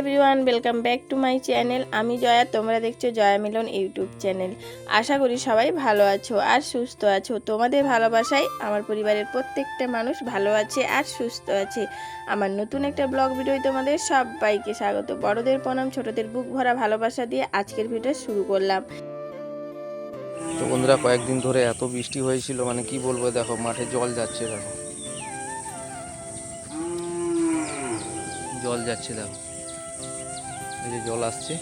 Everyone welcome back to my channel আমি জয়া, তোমরা দেখছ জয়া মিলন ইউটিউব চ্যানেল আশা করি সবাই ভালো আছো আর সুস্থ আছো। তোমাদের ভালোবাসায় আমার পরিবারের প্রত্যেকটা মানুষ ভালো আছে আর সুস্থ আছে। আমার নতুন একটা ব্লগ ভিডিও তোমাদের সবাইকে স্বাগত। বড়দের প্রণাম, ছোটদের বুক ভরা ভালোবাসা দিয়ে আজকের ভিডিও শুরু করলাম। তো বন্ধুরা, কয়েকদিন ধরে এত বৃষ্টি হয়েছিল মানে কি বলব, দেখো, মাঠে জল যাচ্ছে, দেখো। জল যাচ্ছে, দেখো। এই যে জল আসছে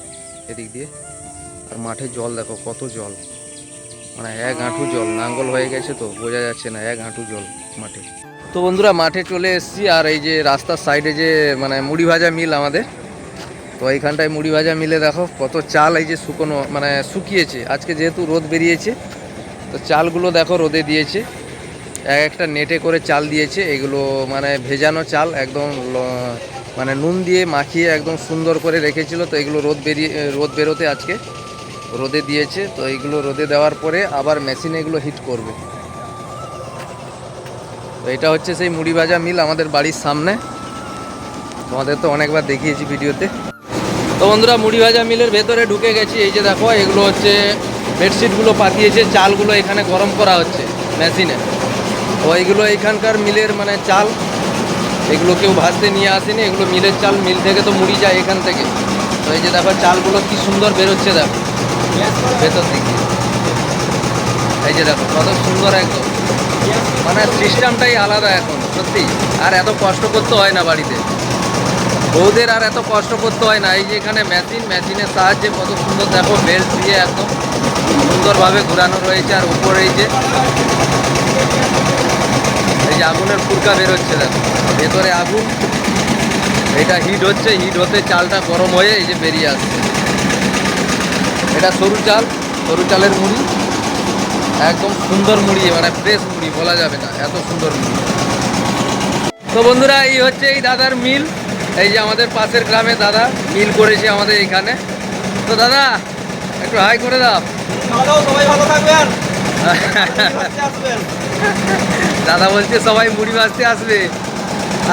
এদিক দিয়ে। আর মাঠে জল দেখো কত জল। মানে এক হাঁটু জল, নাঙ্গল হয়ে গেছে তো, বোঝা যাচ্ছে না, এক হাঁটু জল মাঠে। তো বন্ধুরা, মাঠে চলে এসেছি, আর এই যে রাস্তার সাইডে যে মানে মুড়ি ভাজা মিল আমাদের, তো এইখানটায় মুড়ি ভাজা মিলে দেখো কত চাল এই যে শুকনো মানে শুকিয়েছে। আজকে যেহেতু রোদ বেরিয়েছে, তো চালগুলো দেখো রোদে দিয়েছে। এক একটা নেটে করে চাল দিয়েছে, এগুলো মানে ভেজানো চাল, একদম মানে নুন দিয়ে মাখিয়ে একদম সুন্দর করে রেখেছিল, তো এগুলো রোদ বেরিয়ে, রোদ বেরোতে আজকে। রোদে দিয়েছে, তো এইগুলো রোদে দেওয়ার পরে আবার মেশিনে এগুলো হিট করবে। তো এটা হচ্ছে সেই মুড়ি ভাজা মিল আমাদের বাড়ির সামনে। তোমাদের তো অনেকবার দেখিয়েছি ভিডিওতে। তো বন্ধুরা, মুড়ি ভাজা মিলের ভেতরে ঢুকে গেছি। এই যে দেখো, এগুলো হচ্ছে বেডশিটগুলো পাতিয়েছে চালগুলো এখানে গরম করা হচ্ছে মেশিনে। তো এইগুলো এখানকার মিলের মানে চাল। এগুলো কেউ ভাজতে নিয়ে আসেনি, এগুলো মিলের চাল, মিল থেকে তো মুড়ি যায় এখান থেকে। তো এই যে দেখো চালগুলো কি সুন্দর বেরোচ্ছে দেখো, ভেতর দিকে। এই যে দেখো কত সুন্দর একদম। মানে সিস্টেমটাই আলাদা এখন, সত্যি। আর এত কষ্ট করতে হয় না বাড়িতে। বউদের আর এত কষ্ট করতে হয় না। এই যে এখানে মেশিন মেশিনের সাহায্যে কত সুন্দর দেখো বেল্ট দিয়ে একদম সুন্দরভাবে ঘোরানো রয়েছে আর উপরে এই যে যে আগুনের ফুরকা বেরোচ্ছে দেখো। ভেতরে আগুন এটা হিট হচ্ছে হিট হতে চালটা গরম হয়ে এই যে বেরিয়ে আসছে। এটা সরু চাল সরু চালের মুড়ি। একদম সুন্দর মুড়ি মানে ফ্রেশ মুড়ি বলা যাবে না এত সুন্দর মুড়ি। তো বন্ধুরা এই হচ্ছে এই দাদার মিল। এই যে আমাদের পাশের গ্রামে দাদা মিল করেছে আমাদের এখানে। তো দাদা একটু হাই করে দাও। সবাই ভালো থাকবেন। দাদা বলছে সবাই মুড়ি ভাজতে আসবে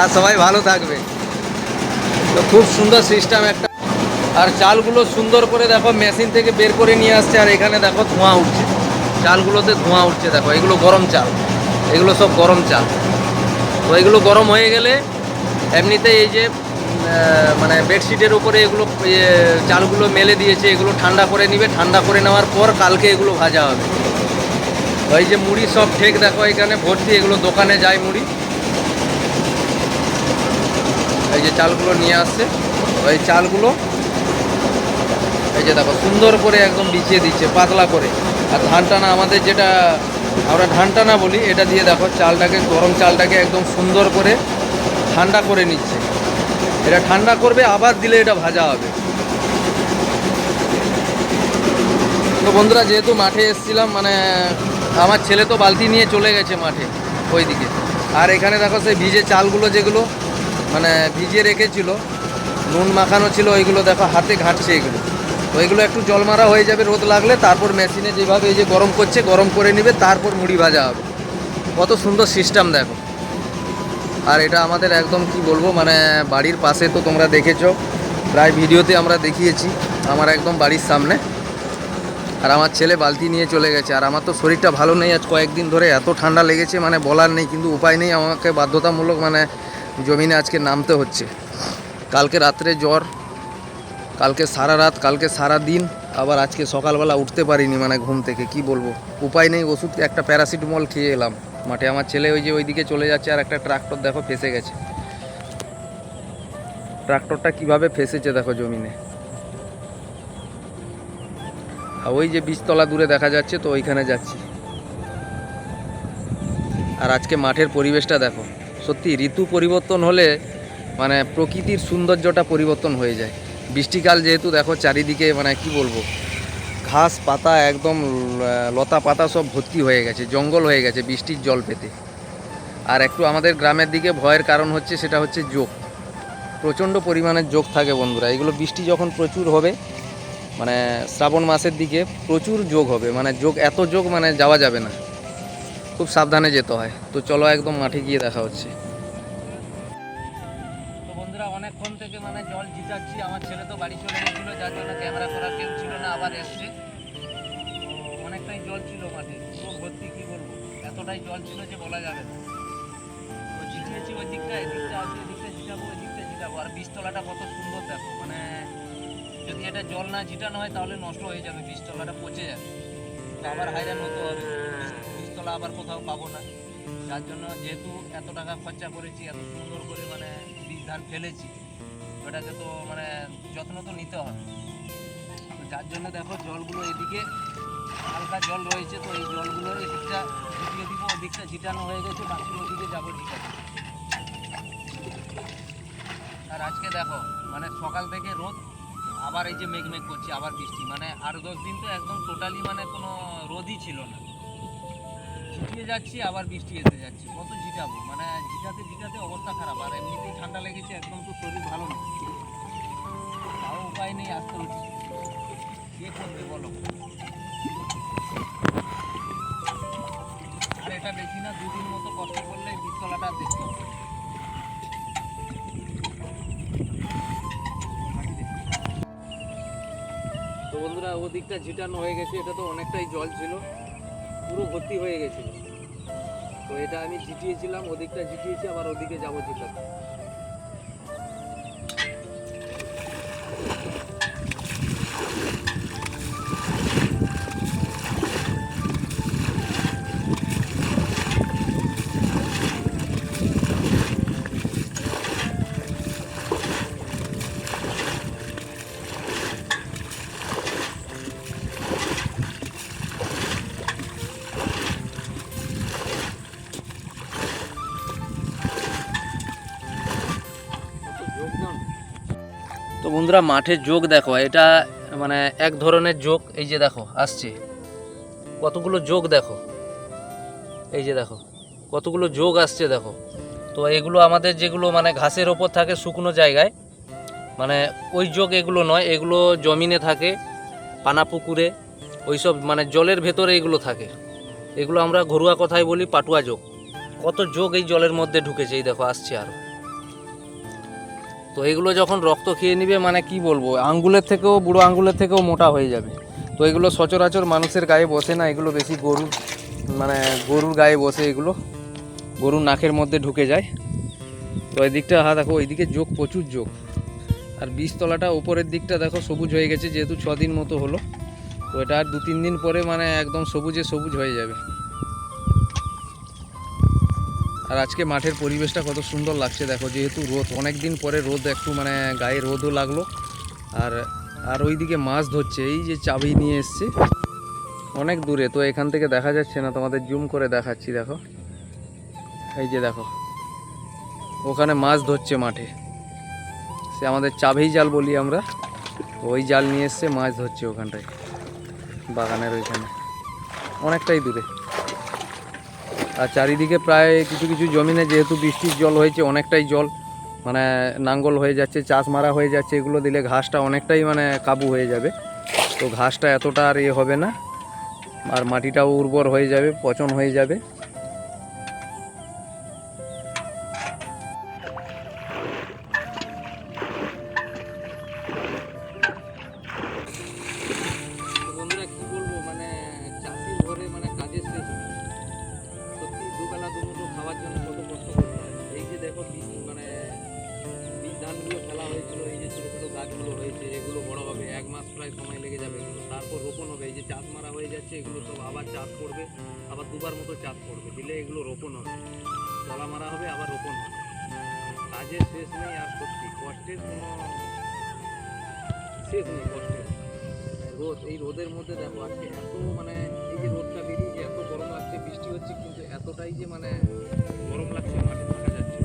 আর সবাই ভালো থাকবে। তো খুব সুন্দর সিস্টেম একটা। আর চালগুলো সুন্দর করে দেখো মেশিন থেকে বের করে নিয়ে আসছে, আর এখানে দেখো ধোঁয়া উঠছে। চালগুলোতে ধোঁয়া উঠছে, দেখো, এগুলো গরম চাল। এগুলো সব গরম চাল। তো এগুলো গরম হয়ে গেলে এমনিতে এই যে মানে বেডশিটের উপরে এগুলো চালগুলো মেলে দিয়েছে, এগুলো ঠান্ডা করে নিবে। ঠান্ডা করে নেওয়ার পর কালকে এগুলো ভাজা হবে। ওই যে মুড়ি সব ঠেক, দেখো এখানে ভর্তি, এগুলো দোকানে যায় মুড়ি। এই যে চালগুলো নিয়ে আসছে, ওই চালগুলো, এই যে দেখো, সুন্দর করে একদম বিছিয়ে দিচ্ছে, পাতলা করে। আর ধান টানা আমাদের যেটা, আমরা ধান টানা বলি, এটা দিয়ে দেখো, চালটাকে, গরম চালটাকে একদম সুন্দর করে ঠান্ডা করে নিচ্ছে। এটা ঠান্ডা করবে, আবার দিলে এটা ভাজা হবে। তো বন্ধুরা, যেহেতু মাঠে এসেছিলাম মানে আমার ছেলে তো বালতি নিয়ে চলে গেছে মাঠে, ওইদিকে। আর এখানে দেখো সেই ভিজে চালগুলো যেগুলো মানে ভিজিয়ে রেখেছিল, নুন মাখানো ছিল, ওইগুলো দেখো হাতে ঘাটছে এগুলো। ওইগুলো একটু জল মারা হয়ে যাবে রোদ লাগলে, তারপর মেশিনে যেভাবে এই যে গরম করছে, গরম করে নিবে, তারপর মুড়ি ভাজা হবে। কত সুন্দর সিস্টেম দেখো। আর এটা আমাদের একদম কি বলব মানে বাড়ির পাশে তো তোমরা দেখেছ, প্রায় ভিডিওতে আমরা দেখিয়েছি, আমার একদম বাড়ির সামনে। আর আমার ছেলে বালতি নিয়ে চলে গেছে। আর আমার তো শরীরটা ভালো নেই, আজ কয়েকদিন ধরে এত ঠান্ডা লেগেছে মানে বলার নেই, কিন্তু উপায় নেই আমাকে বাধ্যতামূলক মানে জমিনে আজকে নামতে হচ্ছে। কালকে রাত্রে জ্বর, কালকে সারা রাত, কালকে সারা দিন, আবার আজকে সকালবেলা উঠতে পারিনি মানে ঘুম থেকে, কি বলব? উপায় নেই, ওষুধ, একটা প্যারাসিটামল খেয়ে এলাম। মাঠে আমার ছেলে ওই যে ওইদিকে চলে যাচ্ছে, আর একটা ট্রাক্টর দেখো ফেসে গেছে। ট্রাক্টরটা কীভাবে ফেসেছে দেখো জমিনে। ওই যে বীজতলা দূরে দেখা যাচ্ছে, তো ওইখানে যাচ্ছি। আর আজকে মাঠের পরিবেশটা দেখো, সত্যি ঋতু পরিবর্তন হলে মানে প্রকৃতির সৌন্দর্যটা পরিবর্তন হয়ে যায়। বৃষ্টিকাল যেহেতু দেখো চারিদিকে মানে কি বলব, ঘাস পাতা একদম লতা পাতা সব ভর্তি হয়ে গেছে, জঙ্গল হয়ে গেছে বৃষ্টির জল পেতে। আর একটু আমাদের গ্রামের দিকে ভয়ের কারণ হচ্ছে সেটা হচ্ছে যোগ। প্রচণ্ড পরিমাণের যোগ থাকে বন্ধুরা, এগুলো বৃষ্টি যখন প্রচুর হবে মানে শ্রাবণ মাসের দিকে প্রচুর যোগ হবে। মানে যোগ, এত যোগ মানে যাওয়া যাবে না। খুব সাবধানে যেতে হয়। তো চলো একদম মাঠে গিয়ে দেখা হচ্ছে। অনেকক্ষণ থেকে মানে জল আমার ছেলে তো বাড়ি চলে যার জন্য ক্যামেরা কেউ না, আবার অনেকটাই জল ছিল মাঠে। এতটাই জল ছিল যে বলা যাবে না। তো ওই ওই আর বীজতলাটা কত সুন্দর দেখো। মানে যদি এটা জল না ছিটানো হয়, তাহলে নষ্ট হয়ে যাবে, বীজতলাটা পচে যাবে। তো আবার হাইরান হতে হবে। বীজতলা আবার কোথাও পাবো না। যার জন্য যেহেতু এত টাকা খরচা করেছি, এত সুন্দর করে মানে বীজ ধান ফেলেছি, ওটাকে তো মানে যত্ন তো নিতে হবে। যার জন্য দেখো জলগুলো এদিকে, হালকা জল রয়েছে, তো এই জলগুলো এদিকটা ছিটিয়ে দিব, ওদিকটা ছিটানো হয়ে গেছে, বাকি ওদিকে যাব আছে। আর আজকে দেখো মানে সকাল থেকে রোদ আবার এই যে মেঘ মেঘ করছে, আবার বৃষ্টি। মানে আর দশ দিন তো একদম টোটালি মানে কোনো রোদই ছিল না। ঝিটিয়ে যাচ্ছি, আবার বৃষ্টি এসে যাচ্ছে। কত ঝিটাবো মানে ঝিটাতে ঝিটাতে অবস্থা খারাপ। আর এমনিতেই ঠান্ডা লেগেছে, একদম তো শরীর ভালো নেই তাও উপায় নেই, আসতে হচ্ছে কে করবে বলো? আর এটা বেশি না, দুদিন মতো কষ্ট করলে বীজতলাটা আর দেখতে হবে। বন্ধুরা ওদিকটা ঝিটানো হয়ে গেছে, এটা তো অনেকটাই জল ছিল। পুরো ভর্তি হয়ে গেছিল। তো এটা আমি ঝিটিয়েছিলাম, ওদিকটা ঝিটিয়েছি, আবার ওদিকে যাব ঝিটাতে। তো বন্ধুরা মাঠের যোগ দেখো, এটা মানে এক ধরনের যোগ, এই যে দেখো, আসছে। কতগুলো যোগ দেখো? এই যে দেখো, কতগুলো যোগ আসছে দেখো। তো এগুলো আমাদের যেগুলো মানে ঘাসের ওপর থাকে শুকনো জায়গায় মানে ওই যোগ এগুলো নয়, এগুলো জমিনে থাকে, পানা পুকুরে, ওইসব মানে জলের ভেতরে এগুলো থাকে। এগুলো আমরা ঘরোয়া কথায় বলি পাটুয়া যোগ। কত যোগ এই জলের মধ্যে ঢুকেছে, এই দেখো, আসছে আরও তো এগুলো যখন রক্ত খেয়ে নিবে মানে কি বলব, আঙ্গুলের থেকেও, বুড়ো আঙ্গুলের থেকেও মোটা হয়ে যাবে। তো এগুলো সচরাচর মানুষের গায়ে বসে না, এগুলো বেশি গরুর মানে গরুর গায়ে বসে এগুলো। গরুর নাকের মধ্যে ঢুকে যায়। তো দিকটা হা দেখো ওইদিকে যোগ, প্রচুর যোগ। আর বীজতলাটা উপরের দিকটা দেখো, সবুজ হয়ে গেছে, যেহেতু ছ দিন মতো হলো। তো এটা আর দু তিন দিন পরে মানে একদম সবুজে সবুজ হয়ে যাবে। আর আজকে মাঠের পরিবেশটা কত সুন্দর লাগছে, দেখো, যেহেতু রোদ অনেক দিন পরে রোদ, একটু মানে গায়ে রোদও লাগল। আর আর ওইদিকে মাছ ধরছে, এই যে চাবি নিয়ে এসছে। অনেক দূরে, তো এখান থেকে দেখা যাচ্ছে না, তোমাদের জুম করে দেখাচ্ছি, দেখো। এই যে দেখো, ওখানে মাছ ধরছে মাঠে। সে আমাদের চাবেই জাল বলি আমরা ওই জাল নিয়ে এসছে, মাছ ধরছে ওখানটায়, বাগানের ওইখানে। অনেকটাই দূরে। আর চারিদিকে প্রায় কিছু কিছু জমিনে যেহেতু বৃষ্টির জল হয়েছে, অনেকটাই জল মানে নাঙ্গল হয়ে যাচ্ছে, চাষ মারা হয়ে যাচ্ছে, এগুলো দিলে ঘাসটা অনেকটাই মানে কাবু হয়ে যাবে। তো ঘাসটা এতটা আর ইয়ে হবে না, আর মাটিটাও উর্বর হয়ে যাবে, পচন হয়ে যাবে। যাচ্ছে এগুলো সব আবার চাষ করবে আবার দুবার মতো চাষ করবে দিলে এগুলো রোপণ হবে। তলা মারা হবে, আবার রোপণ হবে। কাজের শেষ নেই আর সত্যি, কষ্টের কোনো শেষ নেই, কষ্টের রোদ, এই রোদের মধ্যে দেখো আজকে এত মানে এই যে রোদটা বেরিয়েছে এত গরম লাগছে, বৃষ্টি হচ্ছে, কিন্তু এতটাই যে মানে গরম লাগছে, মাঠে থাকা যাচ্ছে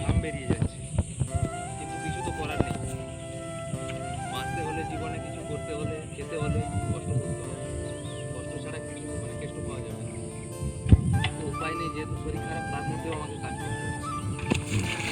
ঘাম বেরিয়ে যাচ্ছে। কিন্তু কিছু তো করার নেই। বাঁচতে হলে, জীবনে কিছু করতে হলে, খেতে হলে যেহেতু শরীর খারাপ তার মধ্যেও আমাকে কাজ করতে হচ্ছে।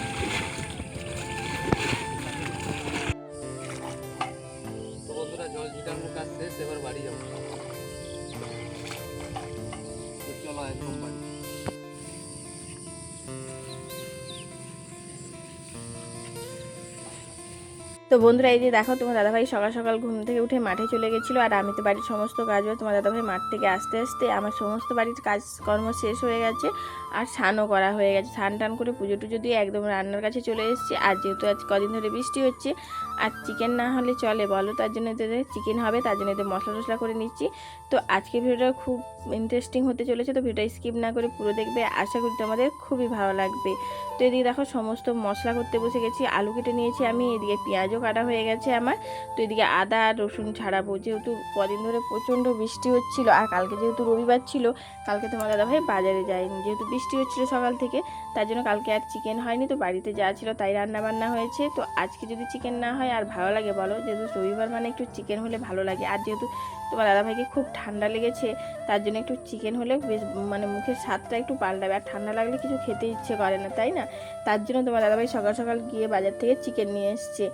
তো বন্ধুরা, এই যে দেখো, তোমার দাদাভাই সকাল সকাল ঘুম থেকে উঠে মাঠে চলে গেছিল, আর আমি তো বাড়ির সমস্ত কাজ হয় তোমার দাদাভাই মাঠ থেকে আসতে আসতে আমার সমস্ত বাড়ির কাজকর্ম শেষ হয়ে গেছে, আর স্নানও করা হয়ে গেছে। স্নান টান করে পুজো টুজো দিয়ে একদম রান্নার কাছে চলে এসেছি, আর যেহেতু আজ কদিন ধরে বৃষ্টি হচ্ছে আর চিকেন না হলে চলে, বলো তার জন্য এদের চিকেন হবে তার জন্য এদের মশলা টশলা করে নিচ্ছি। তো আজকে ভিডিওটা খুব ইন্টারেস্টিং হতে চলেছে, তো ভিডিওটা স্কিপ না করে পুরো দেখবে। আশা করি তোমাদের খুবই ভালো লাগবে। তো এদিকে দেখো সমস্ত মশলা করতে বসে গেছি, আলু কেটে নিয়েছি আমি, এদিকে পেঁয়াজও কাটা হয়ে গেছে আমার। তো এদিকে আদা আর রসুন ছাড়াবো, যেহেতু কদিন ধরে প্রচণ্ড বৃষ্টি হচ্ছিল আর কালকে যেহেতু রবিবার ছিল, কালকে তোমার দাদাভাই বাজারে যায়নি। যেহেতু বৃষ্টি হচ্ছিল সকাল থেকে, তার জন্য কালকে আর চিকেন হয়নি, তো বাড়িতে যা ছিল তাই রান্না বান্না হয়েছে। তো আজকে যদি চিকেন না হয় আর ভালো লাগে বলো? যেহেতু রবিবার মানে একটু চিকেন হলে ভালো লাগে। আর যেহেতু তোমার দাদাভাইকে খুব ঠান্ডা লেগেছে, তার জন্য একটু চিকেন হলে বেশ মানে মুখের স্বাদটা একটু পাল্টাবে। আর ঠান্ডা লাগলে কিছু খেতে ইচ্ছে করে না, তাই না? তার জন্য তোমার দাদাভাই সকাল সকাল গিয়ে বাজার থেকে চিকেন নিয়ে এসছে।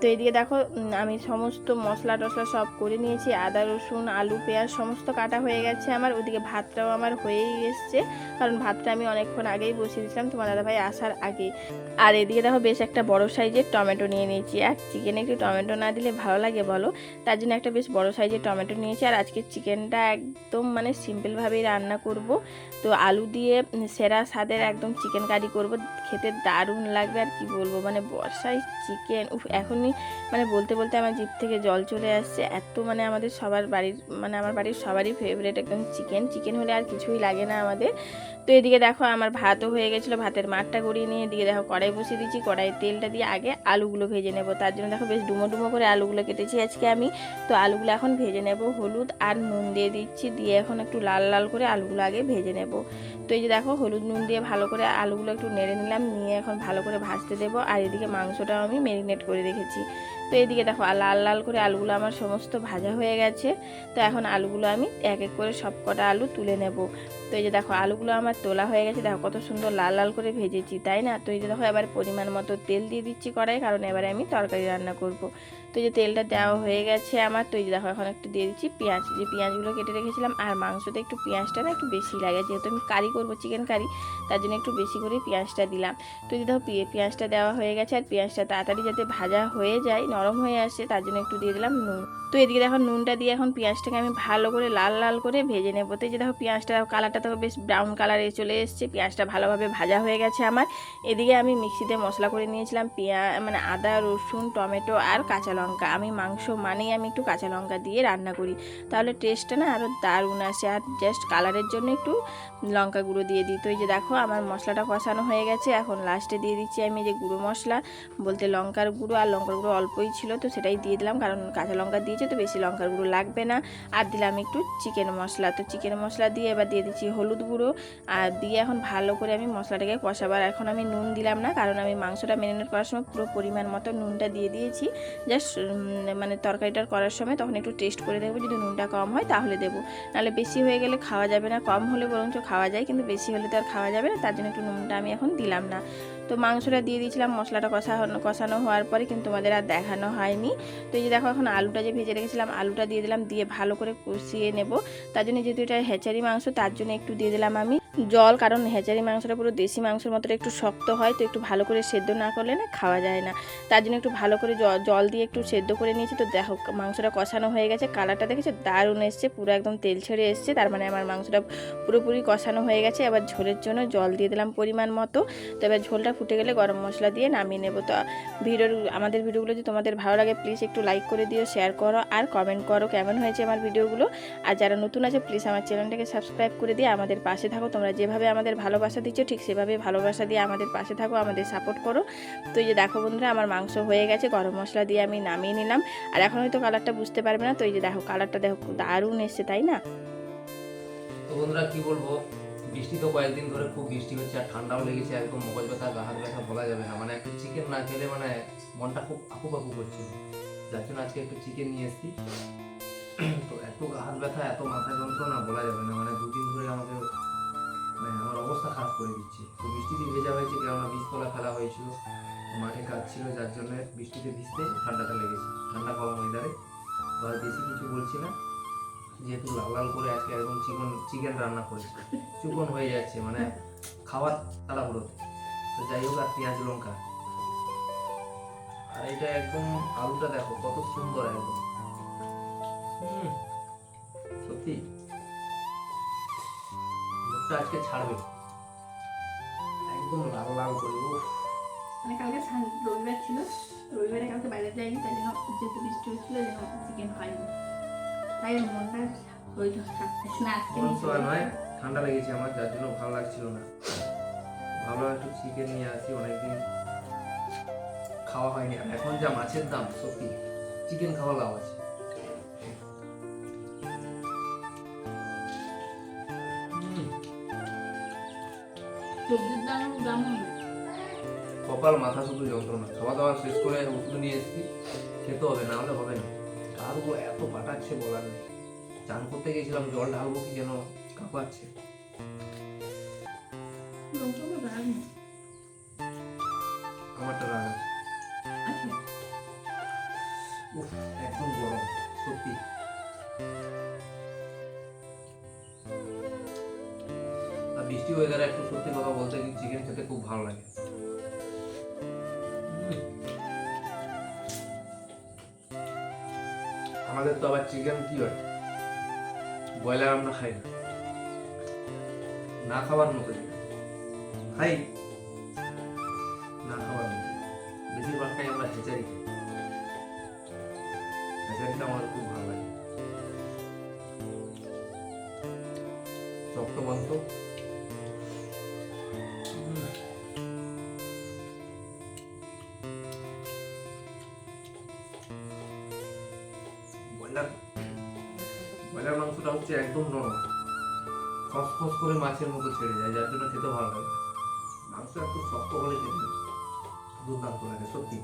তো এদিকে দেখো আমি সমস্ত মশলা টশলা সব করে নিয়েছি। আদা, রসুন, আলু, পেঁয়াজ সমস্ত কাটা হয়ে গেছে আমার। ওদিকে ভাতটাও আমার হয়েই এসছে, কারণ ভাতটা আমি অনেকক্ষণ আগেই বসিয়ে দিয়েছিলাম তোমার দাদাভাই আসার আগে। আর এদিকে দেখো, বেশ একটা বড় সাইজের টমেটো নিয়ে নিয়েছি। আর চিকেনে একটু টমেটো না দিলে ভালো লাগে বলো? তার জন্য একটা বেশ বড় সাইজের টমেটো নিয়েছি আর আজকে চিকেনটা একদম মানে সিম্পলভাবেই রান্না করব। তো আলু দিয়ে সেরা স্বাদের একদম চিকেন কারি করব। খেতে দারুণ লাগবে আর কি বলব? মানে বর্ষায় চিকেন উফ, এখনই মানে বলতে বলতে আমার জিভ থেকে জল চলে আসছে। এত মানে আমাদের সবার বাড়ির মানে আমার বাড়ির সবারই ফেভারিট একদম চিকেন চিকেন হলে আর কিছুই লাগে না আমাদের। তো এদিকে দেখো আমার ভাতও হয়ে গেছিল, ভাতের মাঠটা গড়িয়ে নিয়ে এদিকে দেখো কড়াই বসিয়ে দিচ্ছি কড়াই তেলটা দিয়ে আগে আলুগুলো ভেজে নেব। তার জন্য দেখো বেশ ডুমো ডুমো করে আলুগুলো কেটেছি আজকে আমি। তো আলুগুলো এখন ভেজে নেব। হলুদ আর নুন দিয়ে দিচ্ছি, দিয়ে এখন একটু লাল লাল করে আলুগুলো আগে ভেজে নেব। তো এই যে দেখো, হলুদ নুন দিয়ে ভালো করে আলুগুলো একটু নেড়ে নিলাম, নিয়ে এখন ভালো করে ভাজতে দেবো। আর এদিকে মাংসটাও আমি ম্যারিনেট করে রেখেছি। তো এদিকে দেখো লাল লাল করে আলুগুলো আমার সমস্ত ভাজা হয়ে গেছে। তো এখন আলুগুলো আমি এক এক করে সব কটা আলু তুলে নেব। তো এই যে দেখো, আলুগুলো আমার তোলা হয়ে গেছে। দেখো, কত সুন্দর লাল লাল করে ভেজেছি, তাই না? তো এই যে দেখো, এবার পরিমাণ মতো তেল দিয়ে দিচ্ছি কড়াই, কারণ এবারে আমি তরকারি রান্না করব। তো এই যে তেলটা দেওয়া হয়ে গেছে আমার, তো এই যে দেখো, এখন একটু দিয়ে দিচ্ছি পেঁয়াজ। যে পেঁয়াজগুলো কেটে রেখেছিলাম, আর মাংসতে একটু পেঁয়াজটা না একটু বেশি লাগে, যেহেতু আমি কারি করব, চিকেন কারি, তার জন্য একটু বেশি করে পেঁয়াজটা দিলাম। তো এই যে দেখো পেঁয়াজটা দেওয়া হয়ে গেছে, আর পেঁয়াজটা তাড়াতাড়ি যাতে ভাজা হয়ে যায় নরম হয়ে আসে, তার জন্য একটু দিয়ে দিলাম নুন। তো এদিকে দেখো নুনটা দিয়ে এখন পেঁয়াজটাকে আমি ভালো করে লাল লাল করে ভেজে নেব। তো যে দেখো পেঁয়াজটা কালারটা তো বেশ ব্রাউন কালারে চলে এসছে। পেঁয়াজটা ভালোভাবে ভাজা হয়ে গেছে আমার। এদিকে আমি মিক্সিতে মশলা করে নিয়েছিলাম পেঁয়াজ মানে আদা, রসুন, টমেটো আর কাঁচা লঙ্কা। আমি মাংস মানেই আমি একটু কাঁচা লঙ্কা দিয়ে রান্না করি। তাহলে টেস্টটা না আরও দারুণ আসে। আর জাস্ট কালারের জন্য একটু লঙ্কা গুঁড়ো দিয়ে দিই। তো এই যে দেখো আমার মশলাটা কষানো হয়ে গেছে। এখন লাস্টে দিয়ে দিচ্ছি আমি যে গুঁড়ো মশলা, বলতে লঙ্কার গুঁড়ো আর লঙ্কার গুঁড়ো অল্পই ছিল, তো সেটাই দিয়ে দিলাম। কারণ কাঁচা লঙ্কা দিয়েছে, তো বেশি লঙ্কার গুঁড়ো লাগবে না। আর দিলাম একটু চিকেন মশলা। তো চিকেন মশলা দিয়ে এবার দিয়ে দিচ্ছি হলুদ গুঁড়ো। আর দিয়ে এখন ভালো করে আমি মশলাটাকে কষাবার। এখন আমি নুন দিলাম না, কারণ আমি মাংসটা ম্যারিনেট করার সময় পুরো পরিমাণ মতো নুনটা দিয়ে দিয়েছি। জাস্ট মানে তরকারিটা করার সময় তখন একটু টেস্ট করে দেখব, যদি নুনটা কম হয় তাহলে দেবো। নাহলে বেশি হয়ে গেলে খাওয়া যাবে না, কম হলে বরঞ্চ খাওয়া যায়, কিন্তু বেশি হলে তো আর খাওয়া যাবে না, তার জন্য একটু নুনটা আমি এখন দিলাম না। তো মাংসটা দিয়ে দিয়েছিলাম, মশলাটা কষানো কষানো হওয়ার পরে কিন্তু তোমাদের আর দেখানো হয়নি। তো এই যে দেখো এখন আলুটা যে ভেজে রেখেছিলাম, আলুটা দিয়ে দিলাম, দিয়ে ভালো করে কষিয়ে নেব। তার জন্য যেহেতু এটা হেচারি মাংস, তার জন্য একটু দিয়ে দিলাম আমি জল, কারণ হেচারি মাংসটা পুরো দেশি মাংসের মতো একটু শক্ত হয়, তো একটু ভালো করে সেদ্ধ না করলে না খাওয়া যায় না। তার জন্য একটু ভালো করে জল দিয়ে একটু সেদ্ধ করে নিয়েছি। তো দেখো মাংসটা কষানো হয়ে গেছে, কালারটা দেখেছ? দারুণ এসছে, পুরো একদম তেল ছেড়ে এসছে। তার মানে আমার মাংসটা পুরোপুরি কষানো হয়ে গেছে। এবার ঝোলের জন্য জল দিয়ে দিলাম পরিমাণ মতো। তো এবার ঝোলটা ফুটে গেলে গরম মশলা দিয়ে নামিয়ে নেব। তো ভিডিওর, আমাদের ভিডিওগুলো যদি তোমাদের ভালো লাগে প্লিজ একটু লাইক করে দিও শেয়ার করো, আর কমেন্ট করো কেমন হয়েছে আমার ভিডিওগুলো। আর যারা নতুন আছে প্লিজ আমার চ্যানেলটাকে সাবস্ক্রাইব করে দিয়ে আমাদের পাশে থাকো। তোমরা যেভাবে আমাদের ভালোবাসা দিচ্ছ, ঠিক সেভাবে ভালোবাসা দিয়ে আমাদের পাশে থাকো, আমাদের সাপোর্ট করো। তো এই যে দেখো বন্ধুরা, আমার মাংস হয়ে গেছে, গরম মশলা দিয়ে আমি নামিয়ে নিলাম। আর এখন হয়তো কালারটা বুঝতে পারবে না, তো এই যে দেখো কালারটা দেখো, দারুণ এসছে, তাই না? তো বন্ধুরা কি বলব? বৃষ্টি তো কয়েকদিন ধরে খুব বৃষ্টি হচ্ছে আর ঠান্ডাও লেগেছে, একদম মগজ ব্যথা, গা হাত ব্যথা, বলা যাবে না। মানে একটু চিকেন না খেলে মানে মনটা খুব আপু পাপু করছে যার জন্য আজকে একটু চিকেন নিয়ে এসেছি। তো এত গা হাত ব্যথা, এত মাথা যন্ত্রণা, বলা যাবে না। মানে দুদিন ধরে আমাকে মানে আমার অবস্থা খারাপ করে দিচ্ছে। তো বৃষ্টিতে ভেজা হয়েছে, কেননা বীজতলা ফেলা হয়েছিল। মাঠে কাজ ছিল, যার জন্য বৃষ্টিতে ভিজতে ঠান্ডাটা লেগেছে। ঠান্ডা গরম ওয়েদারে আর বেশি কিছু বলছি না। যেহেতু লাল লাল করে আজকে একদম চিকেন চিকেন রান্না করেছি। চুকন হয়ে যাচ্ছে মানে খাওয়ার তাড়াহুড়োতে তো যাই হোক, আর পেঁয়াজ, লঙ্কা। আর এটা একদম আলুটা দেখো, কত সুন্দর একদম। সত্যি। মুখটা আজকে ছাড়বে। একদম লাল লাল করে, উফ। মানে কালকে রবিবার ছিল, রবিবারে কালকে বাইরে যাইনি, তাই জন্য যেহেতু বৃষ্টি হচ্ছিল চিকেন হয়নি। তাই মনটা ওই থাকতেছে না আজকে নিয়ে ঠান্ডা লেগেছে আমার যার জন্য ভালো লাগছিল না। ভাবলাম একটু চিকেন নিয়ে আসি অনেকদিন খাওয়া হয়নি। আর এখন যা মাছের দাম সত্যি চিকেন খাওয়া লাভ আছে। কপাল মাথা শুধু যন্ত্রণা। খাওয়া দাওয়া শেষ করে ওষুধ নিয়ে এসেছি খেতে হবে না হলে হবে না। কারগুলো এত পাঠাচ্ছে বলার নেই। চান করতে গেছিলাম জল ঢালবো কি যেন কাঁপাচ্ছে। আমারটা রাগ উফ একদম গরম সত্যি। আর বৃষ্টি ওয়েদারে একটু সত্যি কথা বলতে চিকেন খেতে খুব ভালো লাগে। তো আবার চিকেন কি হয়? ব্রয়লার আমরা খাই না। খাবার মতো খাই? না খাবার মতো বেশিরভাগটাই আমরা হেচারি খাই। আমার খুব ভালো লাগে। শক্ত হচ্ছে একদম নরম। খসখস করে মাছের মতো ছেড়ে যায়, যার জন্য খেতে ভালো লাগে। মাংস একটু শক্ত হলে খেতে দুর্দান্ত লাগে, সত্যি।